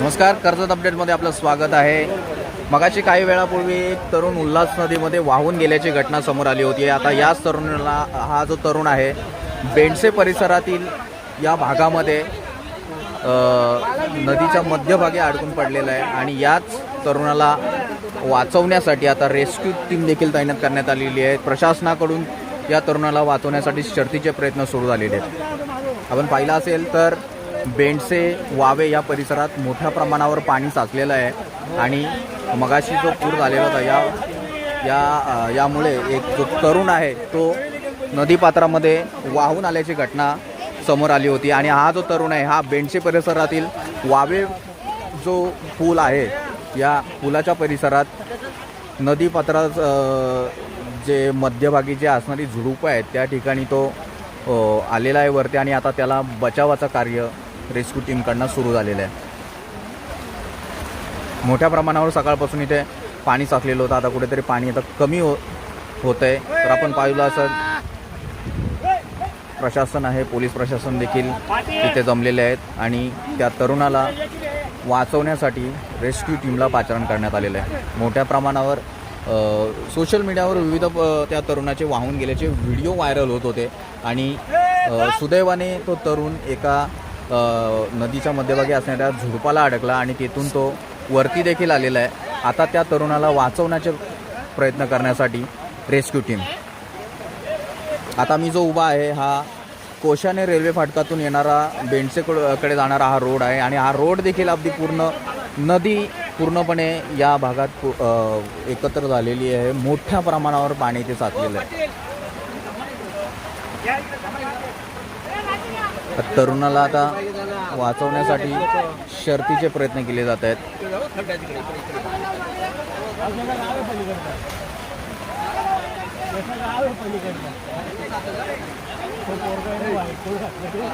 नमस्कार कर्जत अपडेटमध्ये आपलं स्वागत आहे. मगाशी काही वेळापूर्वी एक तरुण उल्हास नदीमध्ये वाहून गेल्याची घटना समोर आली होती. आता याच तरुणाला हा जो तरुण आहे बेंडसे परिसरातील या भागामध्ये नदीच्या मध्यभागी अडकून पडलेला आहे आणि याच तरुणाला वाचवण्यासाठी आता रेस्क्यू टीम देखील तैनात करण्यात आलेली आहे. प्रशासनाकडून या तरुणाला वाचवण्यासाठी शर्तीचे प्रयत्न सुरू झालेले आहेत. आपण पाहिलं असेल तर बेंडसे वावे या परिसरात मोठ्या प्रमाणावर पाणी साचलेलं आहे आणि मगाशी जो पूर झालेला होता या या यामुळे एक जो तरुण आहे तो नदीपात्रामध्ये वाहून आल्याची घटना समोर आली होती. आणि हा जो तरुण आहे हा बेंडसे परिसरातील वावे जो पूल आहे या पुलाच्या परिसरात नदीपात्रात जे मध्यभागी जे असणारी झुडूपं आहेत त्या ठिकाणी तो आलेला आहे वरती आणि आता त्याला बचावाचं कार्य रेस्क्यू टीमकडनं सुरू झालेलं आहे. मोठ्या प्रमाणावर सकाळपासून इथे पाणी साचलेलं होतं. आता कुठेतरी पाणी आता कमी हो होत आहे तर आपण पाहिलं असं प्रशासन आहे पोलीस प्रशासन देखील तिथे जमलेले आहेत. आणि त्या तरुणाला वाचवण्यासाठी रेस्क्यू टीमला पाचारण करण्यात आलेलं आहे. मोठ्या प्रमाणावर सोशल मीडियावर विविध त्या तरुणाचे वाहून गेल्याचे व्हिडिओ व्हायरल होत होते. आणि सुदैवाने तो तरुण एका नदीच्या मध्यभागी असणाऱ्या झुडपाला अडकला आणि तिथून तो वरती देखील आलेला आहे. आता त्या तरुणाला वाचवण्याचे प्रयत्न करण्यासाठी रेस्क्यू टीम. आता मी जो उभा आहे हा कोशाने रेल्वे फाटकातून येणारा बेंडसेकडकडे जाणारा हा रोड आहे आणि हा रोड देखील अगदी पूर्ण नदी पूर्णपणे या भागात पु- एकत्र झालेली आहे. मोठ्या प्रमाणावर पाणी ते साचलेलं आहे. तरुणाला आता वाचवण्यासाठी शर्तीचे प्रयत्न केले जात आहेत.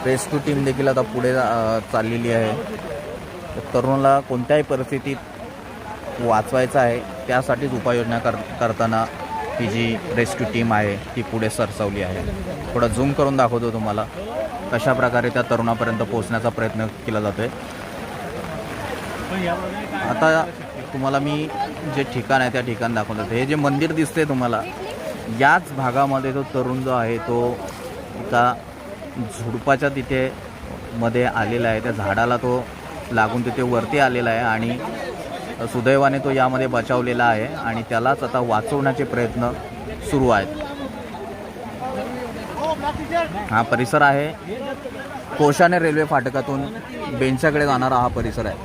रेस्क्यू टीम देखील आता पुढे चाललेली आहे. तर तरुणाला कोणत्याही परिस्थितीत वाचवायचं आहे त्यासाठीच उपाययोजना कर करताना ही जी रेस्क्यू टीम आहे ती पुढे सरसावली आहे. थोडा झूम करून दाखवतो तुम्हाला. कशा प्रकारे त्या तरुणापर्यंत पोहोचण्याचा प्रयत्न केला जातो आहे आता तुम्हाला मी जे ठिकाण आहे त्या ठिकाण दाखवतात हे जे मंदिर दिसते तुम्हाला याच भागामध्ये तो तरुण जो आहे तो एका झुडपाच्या तिथे मध्ये आलेला आहे. त्या झाडाला तो लागून तिथे वरती आलेला आहे आणि सुदैवाने तो यामध्ये बचावलेला आहे आणि त्यालाच आता वाचवण्याचे प्रयत्न सुरू आहेत. हा परिसर आहे. कोशाने रेल्वे फाटकातून बेंचाकडे जाणारा हा परिसर आहे.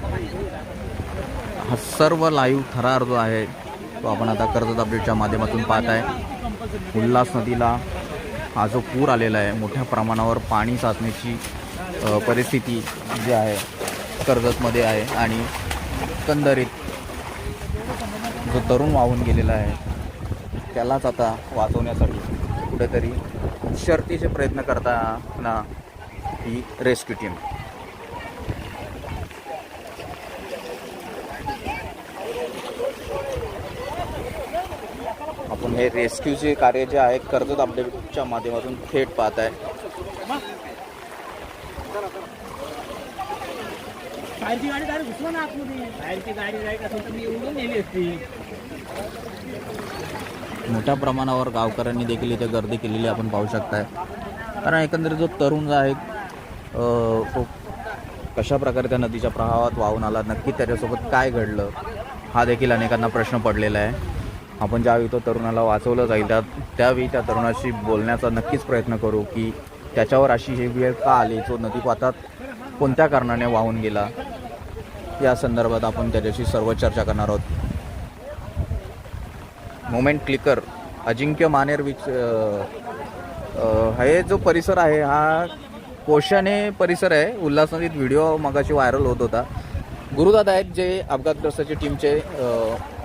हा सर्व लाईव्ह थरार जो आहे तो आपण आता कर्जत अपडेटच्या माध्यमातून पाहत आहे. उल्हास नदीला हा जो पूर आलेला आहे मोठ्या प्रमाणावर पाणी साचण्याची परिस्थिती जी आहे कर्जतमध्ये आहे आणि एकंदरीत जो तरुण वाहून गेलेला आहे त्यालाच आता वाचवण्यासाठी कुठेतरी शर्तीचे प्रयत्न करताना ही रेस्क्यू टीम. आपण हे रेस्क्यूचे कार्य जे आहे कर्जत अपडेटच्या माध्यमातून थेट पाहत आहे बाहेरची गाडी डायरेक्ट घुसवा ना आतमध्ये. बाहेरची गाडी जायची असेल तर मी उडून नेली असती. मोठ्या प्रमाणावर गावकऱ्यांनी देखील इथे गर्दी केलेली आपण पाहू शकताय. कारण एकंदरीत जो तरुण आहे तो कशा प्रकारे त्या नदीच्या प्रवाहात वाहून आला नक्की त्याच्यासोबत काय घडलं हा देखील अनेकांना प्रश्न पडलेला आहे. आपण ज्यावेळी तो तरुणाला वाचवलं जाईल त्या त्यावेळी त्या तरुणाशी बोलण्याचा नक्कीच प्रयत्न करू की त्याच्यावर अशी ही वेळ का आली तो नदीपातात कोणत्या कारणाने वाहून गेला या संदर्भात आपण त्याच्याशी सर्व चर्चा करणार आहोत. मोमेंट क्लिकर अजिंक्य मानेर विच हे जो परिसर आहे हा कोशाने परिसर आहे. उल्हास नदीत व्हिडिओ मगाशी व्हायरल होत होता. गुरुदादा आहेत जे अपघातग्रस्ताचे टीमचे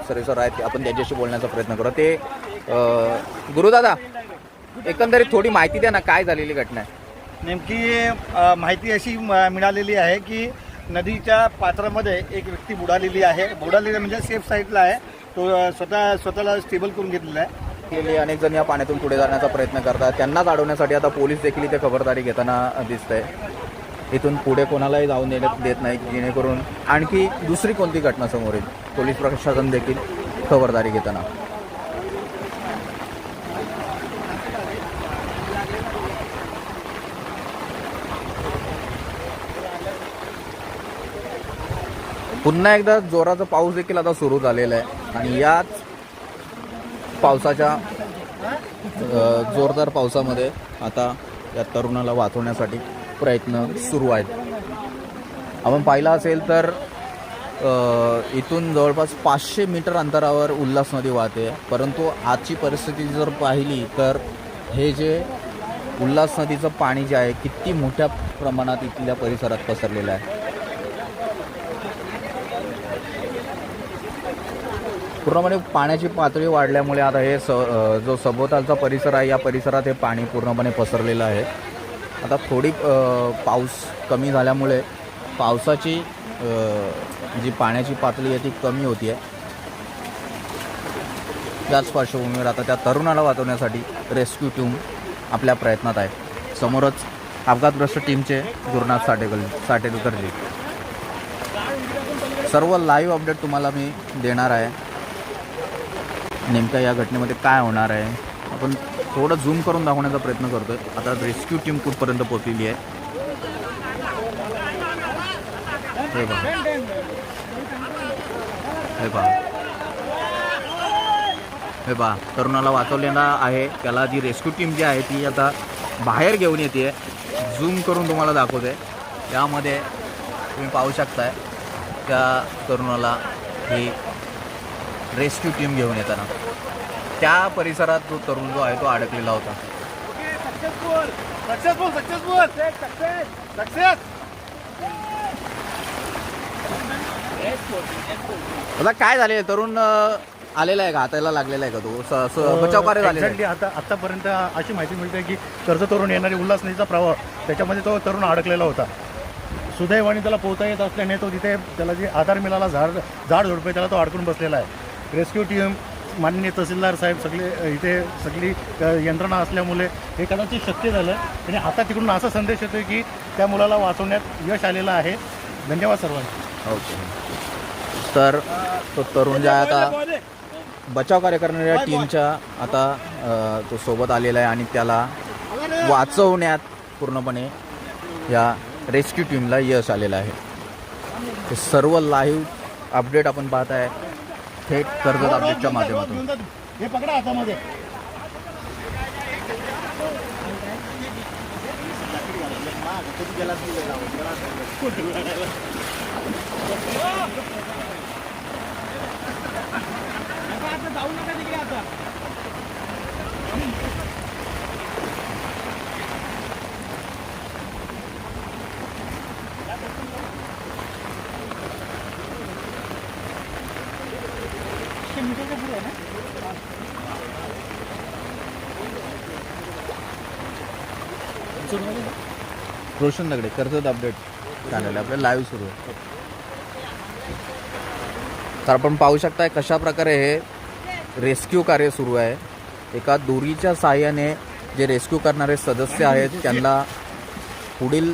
सरेसर आहेत. आपण त्यांच्याशी बोलण्याचा प्रयत्न करू. ते गुरुदादा एकंदरीत थोडी माहिती द्या ना काय झालेली घटना आहे? नेमकी माहिती अशी मिळालेली आहे की नदीच्या पात्रामध्ये एक व्यक्ती बुडालेली आहे. बुडालेली म्हणजे सेफ साईडला आहे. तो स्वतः स्वतःला स्टेबल करून घेतलेला आहे. गेली अनेक जण या पाण्यातून पुढे जाण्याचा प्रयत्न करतात. त्यांनाच अडवण्यासाठी आता पोलीस देखील इथे खबरदारी घेताना दिसत आहे इथून पुढे कोणालाही जाऊन देण्यात देत नाही जेणेकरून आणखी दुसरी कोणती घटना समोर येईल? पोलीस प्रशासन देखील खबरदारी घेताना. पुन्हा एकदा जोराचा पाऊस देखील आता सुरू झालेला आहे. आणि याच पावसाच्या जोरदार पावसामध्ये आता या तरुणाला वाचवण्यासाठी प्रयत्न सुरू आहेत. आपण पाहिलं असेल तर इथून जवळपास पाचशे मीटर अंतरावर उल्हास नदी वाहते. परंतु आजची परिस्थिती जर पाहिली तर हे जे उल्हास नदीचं पाणी जे आहे किती मोठ्या प्रमाणात इथल्या परिसरात पसरलेलं आहे. पूर्णपणे पाण्याची पातळी वाढल्यामुळे आता हे स जो सभोवतालचा परिसर आहे या परिसरात हे पाणी पूर्णपणे पसरलेलं आहे. आता थोडी पाऊस कमी झाल्यामुळे पावसाची जी पाण्याची पातळी आहे ती कमी होती आहे त्याच पार्श्वभूमीवर आता त्या तरुणाला वाचवण्यासाठी रेस्क्यू टीम आपल्या प्रयत्नात आहे. समोरच अपघातग्रस्त टीमचे गुरुनाथ साटेकर साटेकरजी सर्व लाईव्ह अपडेट तुम्हाला मी देणार आहे. नेमक्या या घटनेमध्ये काय होणार आहे? आपण थोडं झूम करून दाखवण्याचा प्रयत्न करतोय. आता रेस्क्यू टीम कुठपर्यंत पोहोचलेली आहे? हे पहा हे पहा हे पहा तरुणाला वाचवलेला आहे. त्याला जी रेस्क्यू टीम जी आहे ती आता बाहेर घेऊन येते. झूम करून तुम्हाला दाखवते. यामध्ये तुम्ही पाहू शकताय त्या तरुणाला ही रेस्क्यू टीम घेऊन येताना. त्या परिसरात जो तरुण जो आहे तो अडकलेला होता. आता काय झाले तरुण आलेला आहे का? हाताला लागलेला आहे का तो? स- स- बचाव कार्य झालेलं आहे. Exactly आता आतापर्यंत अशी माहिती मिळते की कर्ज तरुण येणारी उल्हास नदीचा प्रवाह त्याच्यामध्ये तो तरुण अडकलेला होता. सुदैवाने त्याला पोहता येत असल्याने तो तिथे त्याला जे आधार मिळाला झाड झाड झोडपे त्याला तो अडकून बसलेला आहे. रेस्क्यू टीम माननीय तहसीलदार साहेब सगळे इथे सगळी यंत्रणा असल्यामुळे हे कदाचित शक्य झालं. आणि आता तिकडून असा संदेश येतोय की त्या मुलाला वाचवण्यात यश आलेलं आहे. धन्यवाद सर्वांना. ओके. तर तो तरुण जे आहे आता बचाव कार्य करणाऱ्या टीमच्या आता तो सोबत आलेला आहे आणि त्याला वाचवण्यात पूर्णपणे या रेस्क्यू टीमला यश आलेलं आहे. सर्व लाईव्ह अपडेट आपण पाहत आहे थेट कर्जत अपडेटच्या माध्यमातून. हे पकडा हातामध्ये. जाऊ रोशन दगडे कर्जत अपडेट चॅनल आपलं लाईव्ह सुरू आहे. तर आपण पाहू शकताय कशा प्रकारे हे रेस्क्यू कार्य सुरू आहे. एका दोरीच्या साहाय्याने जे रेस्क्यू करणारे सदस्य आहेत त्यांना पुढील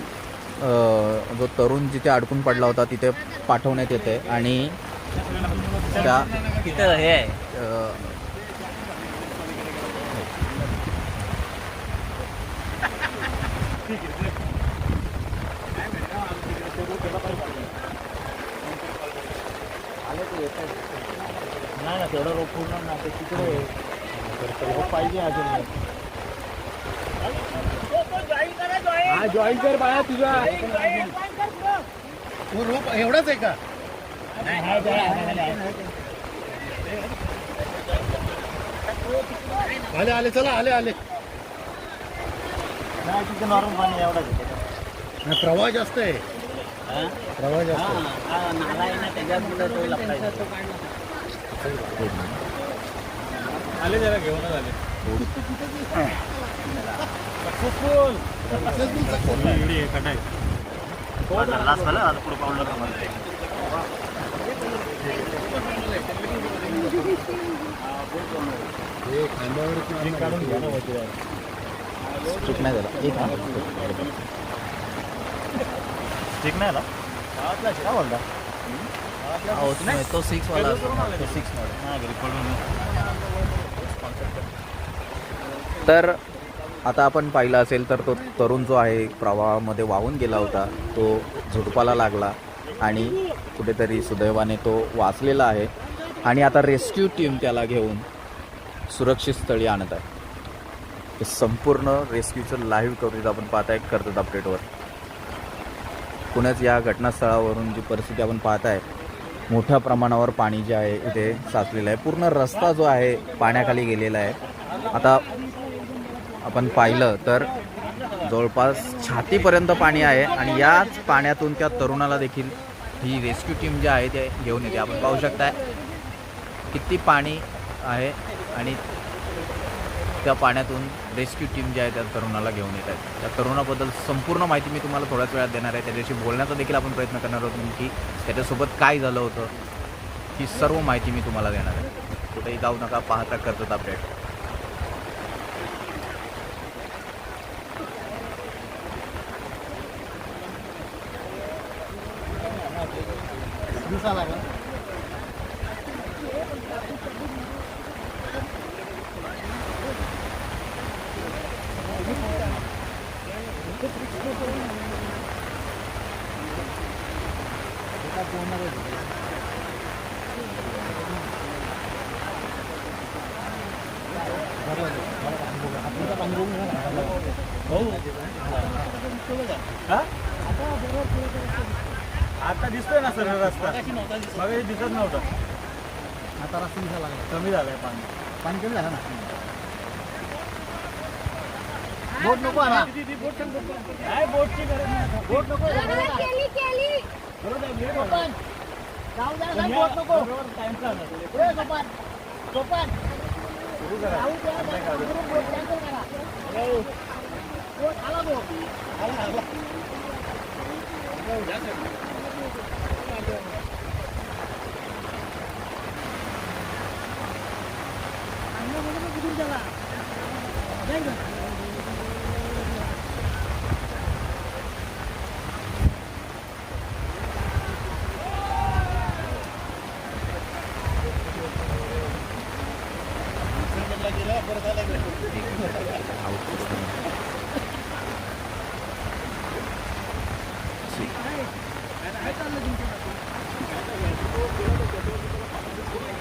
जो तरुण जिथे अडकून पडला होता तिथे पाठवण्यात येते आणि त्या तिथं हे नाही ना तेवढं रोप पूर्ण ना ते तिकडे रोप पाहिजे अजून. हा जॉईन कर बाळा तुझा. तो रोप एवढाच आहे का? आले आले चला आले आले. नाही, प्रवाह जास्त आहे. प्रवाह जास्त आहे. नाला आहे ना त्याच्यात मुलं तो लपडायचा आले जरा घेऊन आले काढून घ्या ना वरती. चूक नाही झाला. एक ठीक नाही आला? काय बोलता तो सिक्स वाला तो सिक्स तर आता आपण पाहिलं असेल तर तो तरुण जो आहे प्रवाहामध्ये वाहून गेला होता तो झुडपाला लागला आणि कुठेतरी सुदैवाने तो वाचलेला आहे. आणि आता रेस्क्यू टीम त्याला घेऊन सुरक्षित स्थळी आणत आहे. हे संपूर्ण रेस्क्यूचं लाईव्ह कवरेज आपण पाहताय करतात अपडेटवर पुण्याच या घटनास्थळावरून जी परिस्थिती आपण पाहताय मोठ्या प्रमाणावर पाणी जे आहे इथे साचलेलं आहे. पूर्ण रस्ता जो आहे पाण्याखाली गेलेला आहे. आता आपण पाहिलं तर जवळपास छातीपर्यंत पाणी आहे आणि याच पाण्यातून त्या तरुणाला देखील ही रेस्क्यू टीम जी आहे ते घेऊन येते. आपण पाहू शकताय किती पाणी आहे आणि त्या पाण्यातून रेस्क्यू टीम जी आहे त्या तरुणाला घेऊन येत आहेत. त्या तरुणाबद्दल संपूर्ण माहिती मी तुम्हाला थोड्याच वेळात देणार आहे. त्याच्याशी बोलण्याचा देखील आपण प्रयत्न करणार आहोत की त्याच्यासोबत काय झालं होतं ही सर्व माहिती मी तुम्हाला देणार आहे. कुठेही जाऊ नका पाहता करतात अपडेट. आता दिसतोय ना सर रस्ता. मग दिसत नव्हतं. आता रस्ता दिसायला कमी झालाय पाणी. पाणी कमी झालं ना? बोट नको ना काय बोटची गरज नाही. बोट नको. केली केली. बोट नको. पुढे सोपान सोपान राहू द्या, बघा, बरोबर बोट cancel करा. बोट आला बोट. आणलं म्हणजे मग कुठून त्याला? नाही का?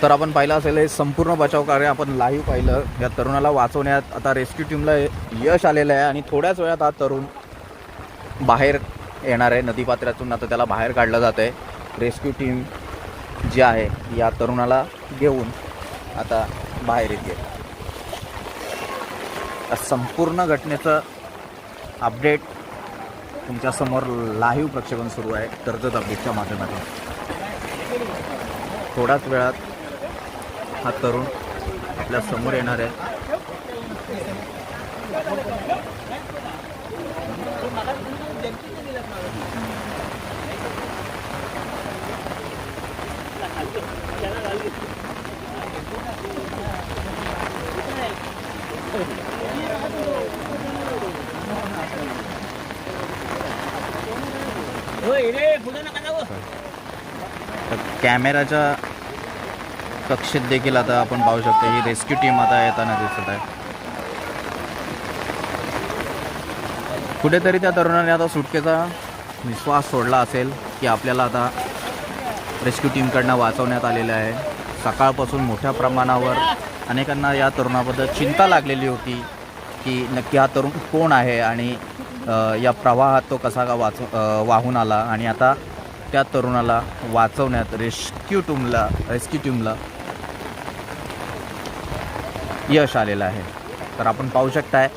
तर आपण पाहिलं असेल हे संपूर्ण बचाव कार्य आपण लाईव्ह पाहिलं. या तरुणाला वाचवण्यात आता रेस्क्यू टीमला यश आलेलं आहे आणि थोड्याच वेळात हा तरुण बाहेर येणार आहे. नदीपात्रातून आता त्याला बाहेर काढलं जात आहे. रेस्क्यू टीम जी आहे या तरुणाला घेऊन आता बाहेर येते संपूर्ण घटनेचं अपडेट तुमच्यासमोर लाईव्ह प्रक्षेपण सुरू आहे. कर्जत अपडेटच्या माध्यमातून. थोड्याच वेळात हा तरुण आपल्यासमोर येणार आहे. कॅमेराच्या कक्षेत देखील आता आपण पाहू शकतो ही रेस्क्यू टीम आता येताना दिसत आहे. कुठेतरी त्या तरुणाने आता सुटकेचा विश्वास सोडला असेल की आपल्याला आता रेस्क्यू टीमकडनं वाचवण्यात आलेलं आहे. सकाळपासून मोठ्या प्रमाणावर अनेकांना या तरुणाबद्दल चिंता लागलेली होती की नक्की हा तरुण कोण आहे आणि या प्रवाहात तो कसा का वाच वाहून आला आणि आता त्या तरुणाला वाचवण्यात रेस्क्यू टीमला रेस्क्यू टीमला यश आलेलं आहे. तर आपण पाहू शकताय.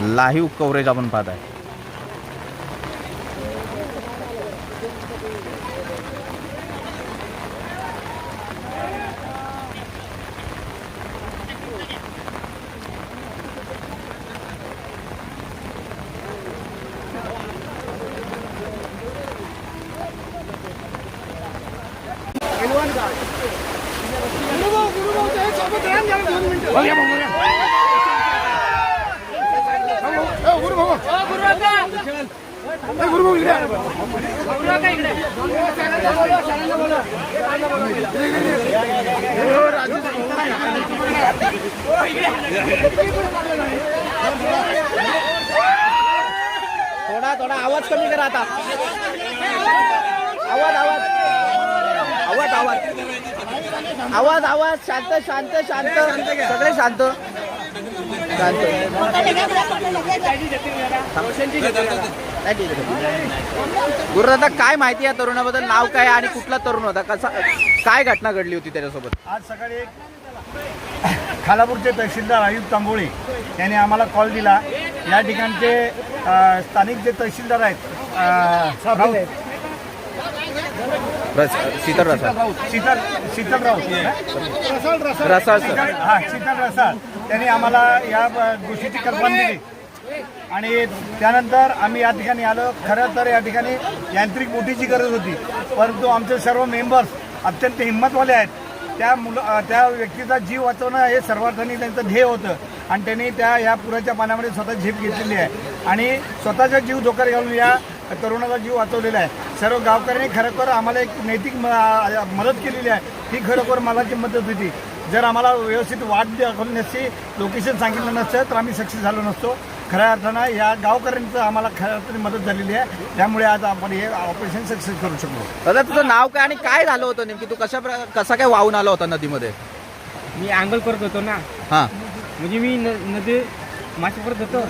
लाईव्ह कव्हरेज आपण पाहत आहे थोडा थोडा आवाज कमी करा आता. आवाज आवाज. आवाज आवाज. आवाज आवाज. शांत शांत शांत. सगळे शांत. शांत. गुरुदादा काय माहिती या तरुणाबद्दल? नाव काय आणि कुठला तरुण होता? कसा काय घटना घडली होती त्याच्यासोबत? आज सकाळी एक खालापूरचे तहसीलदार आयुब तांबोळी यांनी आम्हाला कॉल दिला. या ठिकाणचे स्थानिक जे तहसीलदार आहेत रस शीतल रसाळ. शीतल शीतल राऊत. रसाळ सर हा शीतल रसाळ. त्यांनी आम्हाला या गोष्टीची कल्पना दिली. आणि त्यानंतर आम्ही या ठिकाणी आलो. खरं तर या ठिकाणी यांत्रिक बोटीची गरज होती. परंतु आमचे सर्व मेंबर्स अत्यंत हिंमतवाले आहेत. त्या मुलं त्या व्यक्तीचा जीव वाचवणं हे सर्वार्थाने त्यांचं ध्येय होतं. आणि त्यांनी त्या या पुराच्या पाण्यामध्ये स्वतः झेप घेतलेली आहे. आणि स्वतःचा जीव धोक्यात घालून या तरुणाचा जीव वाचवलेला आहे. सर्व गावकऱ्यांनी खरोखर आम्हाला एक नैतिक मदत केलेली आहे. ही खरोखर मलाची मदत होती. जर आम्हाला व्यवस्थित वाट दाखवली नसती लोकेशन सांगितलं नसतं तर आम्ही सक्सेस झालो नसतो. खऱ्या अर्थानं या गावकऱ्यांचं आम्हाला खऱ्या अर्थाने मदत झालेली आहे. त्यामुळे आज आपण हे ऑपरेशन सक्सेस करू शकलो. दादा तुझं नाव काय आणि काय झालं होतं नेमकी? तू कशा प्र- कसा काय वाहून आला होता नदीमध्ये? मी अंगल करत होतो ना. हा. म्हणजे मी न- नदी मासे पडत होतो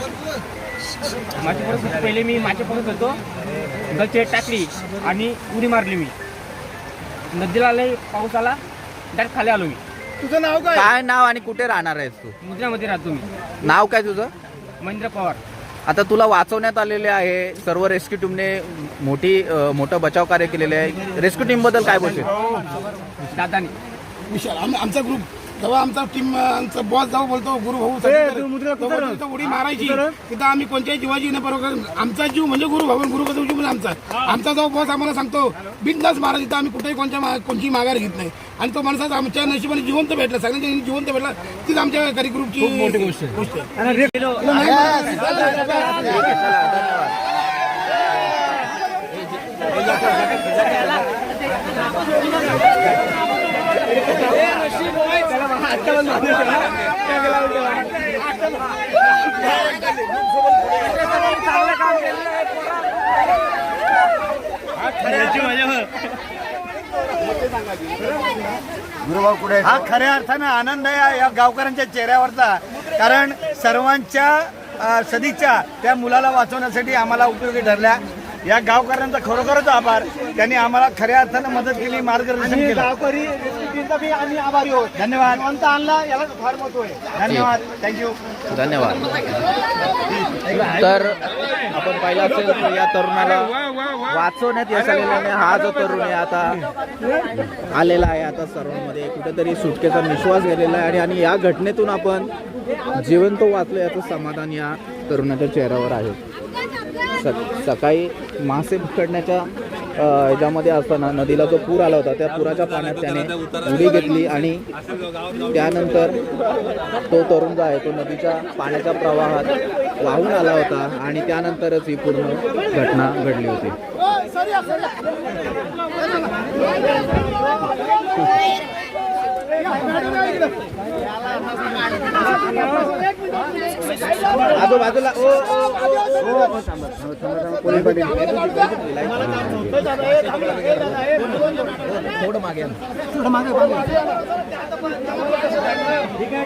पडत होतो पहिले मी मासे पडत होतो गलचे टाकली आणि उडी मारली मी. नदीला लय पाऊस आला डायरेक्ट खाली आलो मी. काय? नाव आणि कुठे राहणार आहेस तू? मुद्रामध्ये राहतो मी. नाव काय तुझं? महेंद्र पवार. आता तुला वाचवण्यात आलेले आहे सर्व रेस्क्यू टीमने मोठी अ, मोठं बचाव कार्य केलेले आहे. रेस्क्यू टीमबद्दल काय बोलशील? दादानी. विशाल आम- आमचा ग्रुप जेव्हा आमचा टीम आमचा बॉस जाऊ बोलतो गुरु भाऊ तिथं उडी मारायची. तिथं आम्ही कोणत्याही जीवाची न बरोबर आमचा जीव म्हणजे गुरु भाऊ गुरु जीव म्हणजे आमचा. आमचा जो बॉस आम्हाला सांगतो बिनदास मारा तिथं आम्ही कुठेही कोणत्या मा- कोणची माघार घेत नाही. आणि तो माणसाचा आमच्या नशिबाने जिवंत भेटला सगळ्यांच्या जिवंत भेटला. तीच आमच्या करी ग्रुपची मोठी गोष्ट आहे हा खऱ्या अर्थानं आनंद आहे या- या गावकऱ्यांच्या चेहऱ्यावरचा. कारण सर्वांच्या सदिच्छा त्या मुलाला वाचवण्यासाठी आम्हाला उपयोगी ठरल्या. या गावकऱ्यांचा खरोखरच आभार. त्यांनी आम्हाला खऱ्या अर्थानं मदत केली मार्गदर्शन केलं. गावकरी आम्ही आभारी आहोत. धन्यवाद. आणला याला फार महत्त्व आहे. धन्यवाद. थँक्यू धन्यवाद. तर आपण पाहिलं असेल की या तरुणाला वाचवण्यात यश आलेलं आहे. हा जो तरुण आहे आता आलेला आहे. आता सर्वांमध्ये कुठेतरी सुटकेचा निश्वास गेलेला आहे. आणि आणि या घटनेतून आपण जिवंत वाचलो याचं समाधान या तरुणाच्या चेहऱ्यावर आहे. स- सकाळी मासे पकडण्याच्या याच्यामध्ये ह्याच्यामध्ये असताना नदीला जो पूर आला होता त्या पुराच्या पाण्यात त्याने उडी घेतली आणि त्यानंतर तो तरुण जो आहे तो नदीच्या पाण्याच्या प्रवाहात वाहून आला होता आणि त्यानंतरच ही पूर्ण घटना घडली होती. आजूबाजूला ओ, ओ, ओ, ओ, थांबा, थांबा, थांबा, पोलीस पाटील. थोडं मागे ठीक या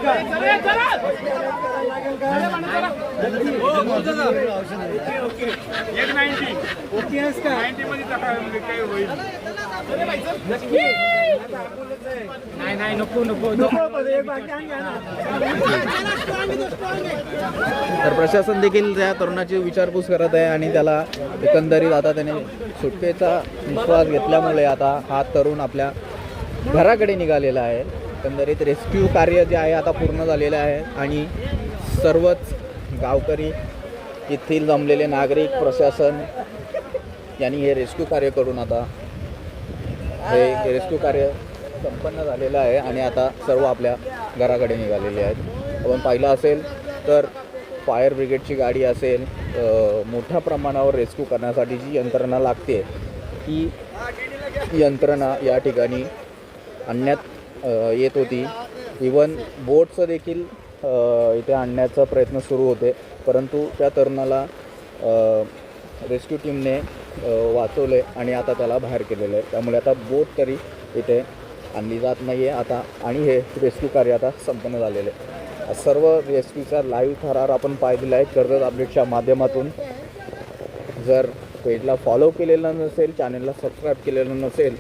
ना. नाही नाही नको नको तर प्रशासन देखील त्या तरुणाची विचारपूस करत आहे आणि त्याला एकंदरीत आता त्याने सुटकेचा निश्वास घेतल्यामुळे आता हा तरुण आपल्या घराकडे निघालेला आहे. एकंदरीत रेस्क्यू कार्य जे आहे आता पूर्ण झालेलं आहे आणि सर्वच गावकरी येथील जमलेले नागरिक प्रशासन यांनी हे रेस्क्यू कार्य करून आता हे रेस्क्यू कार्य संपन्न झालेलं आहे आणि आता सर्व आपल्या घराकडे निघालेले आहेत. आपण पाहिलं असेल तर फायर ब्रिगेडची गाडी असेल मोठ्या प्रमाणावर रेस्क्यू करण्यासाठी जी यंत्रणा लागते ती यंत्रणा या ठिकाणी आणण्यात येत होती. इवन बोटचं देखील इथे आणण्याचा प्रयत्न सुरू होते. परंतु त्या तरुणाला रेस्क्यू टीमने वाचवलं वाचवले आणि आता त्याला बाहेर केलेलं आहे त्यामुळे आता बोट तरी इथे आणली जात नाही आहे आता आणि हे रेस्क्यू कार्य आता संपन्न झालेलं आहे. सर्व रेस्क्यूचा लाईव्ह थरार आपण पाहिलेला आहे. कर्जत अपडेटच्या माध्यमातून. जर पेजला फॉलो केलेलं नसेल चॅनलला सबस्क्राईब केलेलं नसेल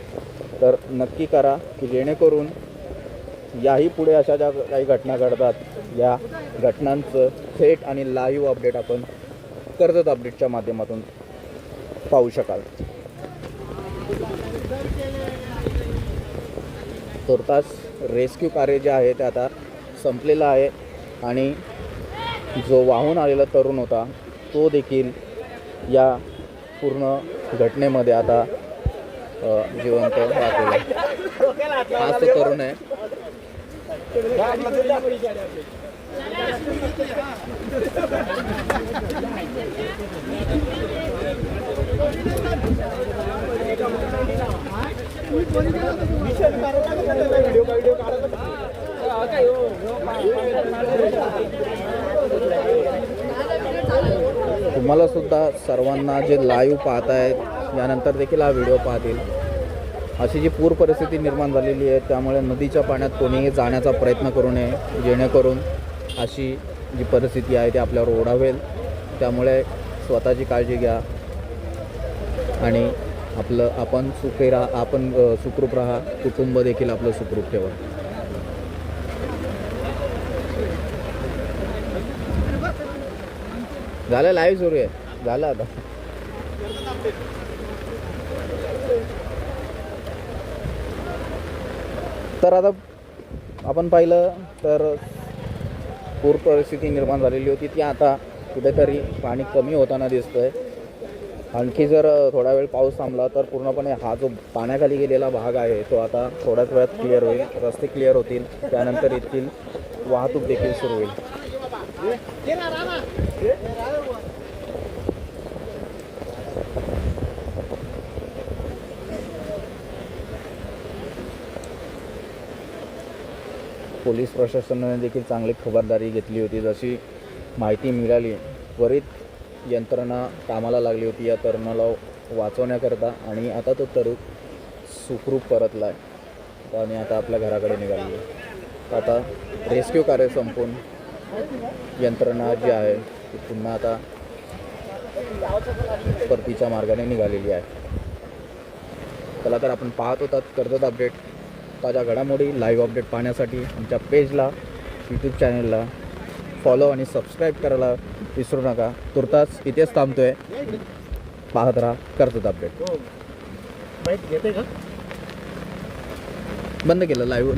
तर नक्की करा की जेणेकरून याही पुढे अशा ज्या काही घटना घडतात या घटनांचं थेट आणि लाईव्ह अपडेट आपण कर्जत अपडेटच्या माध्यमातून पाहू शकाल. तुर्तास रेस्क्यू कार्य जे आहे ते आता संपलेलं आहे आणि जो वाहून आलेला तरुण होता तो देखील या पूर्ण घटनेमध्ये आता जिवंत दाखवला हाच तो तरुण आहे तुम्हाला सुद्धा सर्वांना जे लाईव्ह पाहतायत यानंतर देखील हा व्हिडिओ पाहतील. अशी जी पूर परिस्थिती निर्माण झालेली आहे त्यामुळे नदीच्या पाण्यात कोणीही जाण्याचा प्रयत्न करू नये जेणेकरून अशी जी परिस्थिती आहे ती आपल्यावर ओढावेल. त्यामुळे स्वतःची काळजी घ्या. आणि आपलं आपण सुखे राहा आपण सुखरूप राहा. कुटुंब देखील आपलं सुखरूप ठेवा. झालं लाईव्ह सुरू आहे? झालं आता. तर आता आपण पाहिलं तर पूर परिस्थिती निर्माण झालेली होती. ती आता कुठेतरी पाणी कमी होताना दिसतंय. आणखी जर थोडा वेळ पाऊस थांबला तर पूर्णपणे हा जो पाण्याखाली गेलेला भाग आहे तो आता थोड्याच वेळात क्लिअर होईल. रस्ते क्लिअर होतील. त्यानंतर येथील वाहतूक देखील सुरू होईल. पोलीस प्रशासनाने देखील चांगली खबरदारी घेतली होती. जशी माहिती मिळाली त्वरित यंत्रणा कामाला लागली होती. या तरुणाला वाचवण्याकरता आणि आता तो तरुण सुखरूप परतला आहे आणि आता आपल्या घराकडे निघाली आहे. आता रेस्क्यू कार्य संपून यंत्रणा जी आहे ती पुन्हा आता परतीच्या मार्गाने निघालेली आहे. चला तर आपण पाहत होतात कर्जत अपडेट. ताज्या घडामोडी लाईव्ह अपडेट पाहण्यासाठी आमच्या पेजला यूट्यूब चॅनलला फॉलो आणि सबस्क्राईब करायला विसरू नका. तुर्तास इथेच थांबतोय. पाहत राहा कर्जत अपडेट बाईक घेते का? बंद केलं लाईव्ह